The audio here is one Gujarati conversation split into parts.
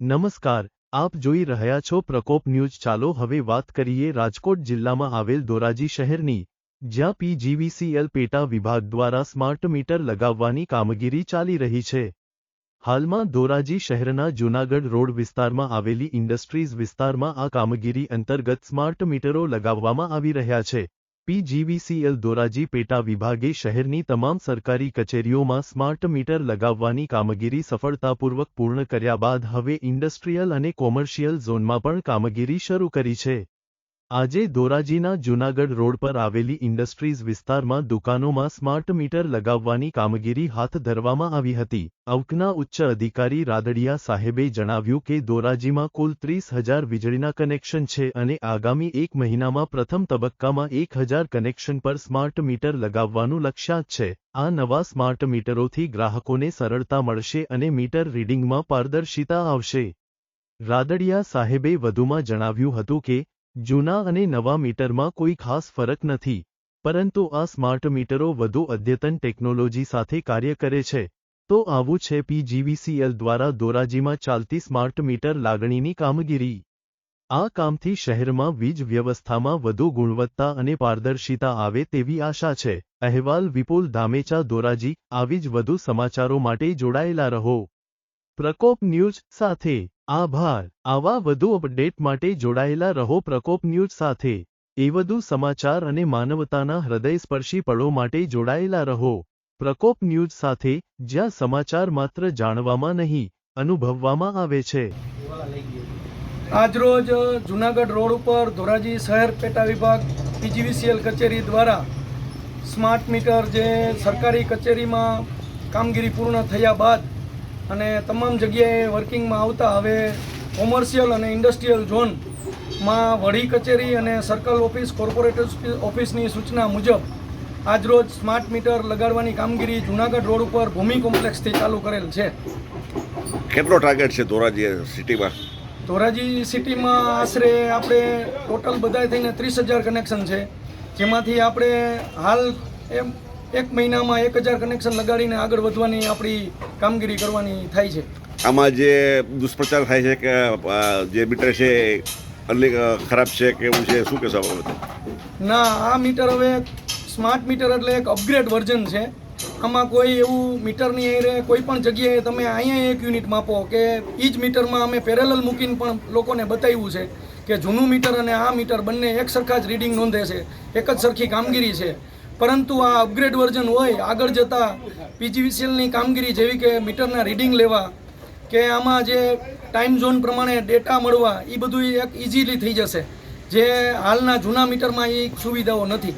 નમસ્કાર, આપ જોઈ રહ્યા છો પ્રકોપ ન્યૂઝ. ચાલો હવે વાત કરીએ રાજકોટ જિલ્લામાં આવેલ ધોરાજી શહેરની, જ્યાં પીજીવીસીએલ પેટા વિભાગ દ્વારા સ્માર્ટ મીટર લગાવવાની કામગીરી ચાલી રહી છે. હાલમાં ધોરાજી શહેરના જૂનાગઢ રોડ વિસ્તારમાં આવેલી ઇન્ડસ્ટ્રીઝ વિસ્તારમાં આ કામગીરી અંતર્ગત સ્માર્ટ મીટરો લગાવવામાં આવી રહ્યા છે. પીજીવીસીએલ ધોરાજી પેટા વિભાગે શહેરની તમામ સરકારી કચેરીઓમાં સ્માર્ટ મીટર લગાવવાની કામગીરી સફળતાપૂર્વક પૂર્ણ કર્યા બાદ હવે ઇન્ડસ્ટ્રીયલ અને કોમર્શિયલ ઝોનમાં પણ કામગીરી શરૂ કરી છે. આજે ધોરાજીના જૂનાગઢ રોડ પર આવેલી ઇન્ડસ્ટ્રીઝ વિસ્તારમાં દુકાનોમાં સ્માર્ટ મીટર લગાવવાની કામગીરી હાથ ધરવામાં આવી હતી. અવકના ઉચ્ચ અધિકારી રાદડિયા સાહેબે જણાવ્યું કે ધોરાજીમાં કુલ ત્રીસ હજાર વીજળીના કનેક્શન છે અને આગામી એક મહિનામાં પ્રથમ તબક્કામાં એક હજાર કનેક્શન પર સ્માર્ટ મીટર લગાવવાનું લક્ષ્યાંક છે. આ નવા સ્માર્ટ મીટરોથી ગ્રાહકોને સરળતા મળશે અને મીટર રીડિંગમાં પારદર્શિતા આવશે. રાદડિયા સાહેબે વધુમાં જણાવ્યું હતું કે જૂના અને નવા મીટરમાં કોઈ ખાસ ફરક નથી, પરંતુ આ સ્માર્ટ મીટરો વધુ અદ્યતન ટેકનોલોજી સાથે કાર્ય કરે છે. તો આવું છે પીજીવીસીએલ દ્વારા ધોરાજીમાં ચાલતી સ્માર્ટ મીટર લાગણીની કામગીરી. આ કામથી શહેરમાં વીજ વ્યવસ્થામાં વધુ ગુણવત્તા અને પારદર્શિતા આવે તેવી આશા છે. અહેવાલ વિપુલ ધામેચા, ધોરાજી, આવી જ વધુ સમાચારો માટે જોડાયેલા રહો. પ્રકોપ ન્યૂઝ સાથે આભાર. આવા વધુ અપડેટ માટે જોડાયેલા રહો પ્રકોપ ન્યૂઝ સાથે. એ વધુ સમાચાર અને માનવતાના હૃદયસ્પર્શી પળો માટે જોડાયેલા રહો. પ્રકોપ ન્યૂઝ સાથે જ્યાં સમાચાર માત્ર જાણવામાં નહીં, અનુભવવામાં આવે છે. આજરોજ જુનાગઢ રોડ ઉપર ધોરાજી શહેર પેટા વિભાગ પીજીવીસીએલ કચેરી દ્વારા સ્માર્ટ મીટર જે સરકારી કચેરીમાં કામગીરી પૂર્ણ થયા બાદ અને તમામ જગ્યાએ વર્કિંગમાં આવતા હવે કોમર્શિયલ અને ઇન્ડસ્ટ્રીયલ ઝોનમાં વડી કચેરી અને સર્કલ ઓફિસ કોર્પોરેટ ઓફિસની સૂચના મુજબ આજરોજ સ્માર્ટ મીટર લગાડવાની કામગીરી જુનાગઢ રોડ ઉપર ભૂમિ કોમ્પ્લેક્સથી ચાલુ કરેલ છે. કેટલો ટાર્ગેટ છે ધોરાજી સિટીમાં ધોરાજી સિટીમાં આશરે આપણે ટોટલ બધા થઈને ત્રીસ હજાર કનેક્શન છે. જેમાંથી આપણે હાલ એમ એક મહિનામાં એક હજાર કનેક્શન લગાડીને આગળ વધવાની આપણી કામગીરી કરવાની થાય છે. આમાં જે દુષ્પ્રચાર થાય છે કે જે મીટર છે અલી ખરાબ છે કે એવું છે શું કહેશો ના આ મીટર હવે સ્માર્ટ મીટર એટલે એક અપગ્રેડ વર્ઝન છે. આમાં કોઈ એવું મીટરની એરે કોઈ પણ જગ્યાએ તમે અહીંયા એક યુનિટ માપો કે એ જ મીટરમાં અમે પેરેલલ મૂકીને પણ લોકોને બતાવ્યું છે કે જૂનું મીટર અને આ મીટર બંને એક સરખા જ રીડિંગ નોંધે છે. એક જ સરખી કામગીરી છે. પરંતુ આ અપગ્રેડ વર્ઝન હોય આગળ જતાં પીજીવીસીએલની કામગીરી જેવી કે મીટરના રીડિંગ લેવા કે આમાં જે ટાઈમ ઝોન પ્રમાણે ડેટા મળવા એ બધું એક ઇઝીલી થઈ જશે. જે હાલના જૂના મીટરમાં એ સુવિધાઓ નથી.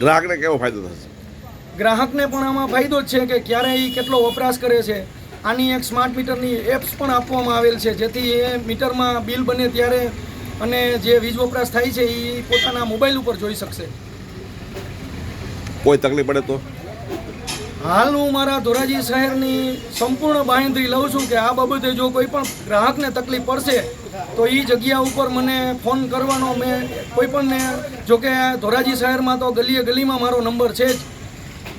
ગ્રાહકને કેવો ફાયદો થશે? ગ્રાહકને પણ આમાં ફાયદો જ છે કે ક્યારે એ કેટલો વપરાશ કરે છે. આની એક સ્માર્ટ મીટરની એપ્સ પણ આપવામાં આવેલ છે જેથી એ મીટરમાં બિલ બને ત્યારે અને જે વીજ વપરાશ થાય છે એ પોતાના મોબાઈલ ઉપર જોઈ શકશે. કોઈ તકલીફ પડે તો? હાલ હું મારા ધોરાજી શહેરની સંપૂર્ણ બાંહેધરી લઉં છું કે આ બાબતે જો કોઈ પણ ગ્રાહકને તકલીફ પડશે, તો એ જગ્યા ઉપર મને ફોન કરવાનો મેં કોઈ પણને જો કે ધોરાજી શહેરમાં તો ગલીએ ગલીમાં મારો નંબર છે જ.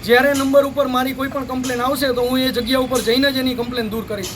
જ્યારે નંબર ઉપર મારી કોઈ પણ કમ્પ્લેન આવશે, તો હું એ જગ્યા ઉપર જઈને જ એની કમ્પ્લેન દૂર કરીશ.